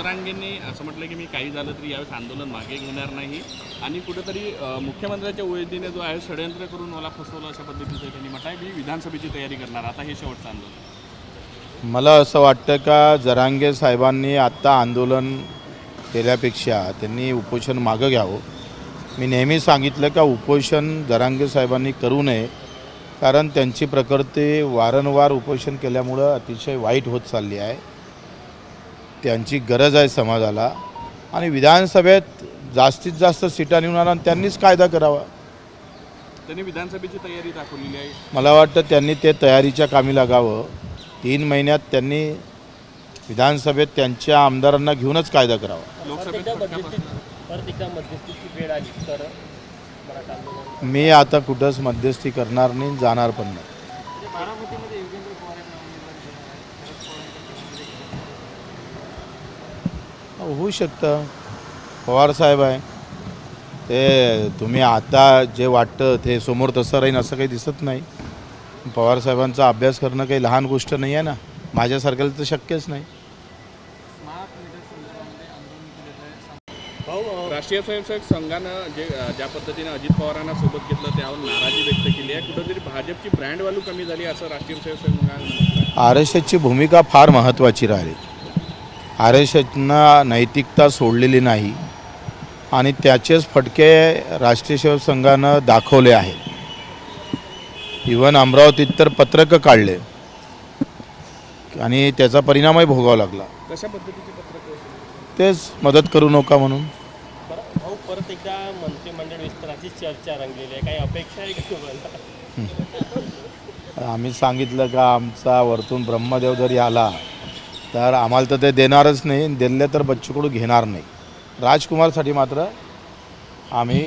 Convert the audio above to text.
जरांगेंनी असं म्हटलं की मी काही झालं तरी यावेळेस आंदोलन मागे घेणार नाही. आणि कुठेतरी मुख्यमंत्र्याच्या उयदीने जो आहे षडयंत्र करून मला फसवलं अशा पद्धतीचं त्यांनी म्हटलं आहे मी विधानसभेची तयारी करणार. आता हे शेवटचं आंदोलन. मला असं वाटतं का जरांगे साहेबांनी आत्ता आंदोलन केल्यापेक्षा त्यांनी उपोषण मागं घ्यावं. मी नेहमी सांगितलं का उपोषण जरांगे साहेबांनी करू नये. कारण त्यांची प्रकृती वारंवार उपोषण केल्यामुळं अतिशय वाईट होत चालली आहे. त्यांची गरज आहे समाजाला. आणि विधानसभेत जास्तीत जास्त सीटा निवडून आणा त्यांनीच कायदा करावा. त्यांनी विधानसभेची तयारी दाखवलेली आहे. मला वाटतं त्यांनी ते तयारीच्या कामी लागावं. तीन महिन्यात त्यांनी विधानसभेत त्यांच्या आमदारांना घेऊनच कायदा करावा. लोकसभेत मी आता कुठंच मध्यस्थी करणार नाही जाणार पण नाही. होऊ शकतं. पवारसाहेब आहे. ते तुम्ही आता जे वाटतं ते समोर तसं राहीन असं काही दिसत नाही. पवारसाहेबांचा अभ्यास करणं काही लहान गोष्ट नाही आहे ना. माझ्यासारख्याला तर शक्यच नाही. भाऊ राष्ट्रीय स्वयंसेवक संघानं जे ज्या पद्धतीने अजित पवारांना सोबत घेतलं त्यावर नाराजी व्यक्त केली आहे. कुठेतरी भाजपची ब्रँड व्हॅल्यू कमी झाली असं राष्ट्रीय स्वयंसेवक संघानं आर एस एसची भूमिका फार महत्त्वाची राहिली. आर एस एसनं नैतिकता सोडलेली नाही आणि त्याचेच फटके राष्ट्रीय सेवक संघानं दाखवले आहे इवन अमरावतीत तर पत्रकं काढले आणि त्याचा परिणामही भोगावा लागला. कशा पद्धतीची पत्रक? तेच मदत करू नका म्हणून. परत एकदा मंत्रिमंडळ विस्ताराची चर्चा रंगलेली आहे. काही अपेक्षा आम्ही सांगितलं का आमचा वरतून ब्रह्मदेव जरी आला तर आम्हाला तर ते देणारच नाही. दिले तर बच्चूकडून घेणार नाही. राजकुमारसाठी मात्र आम्ही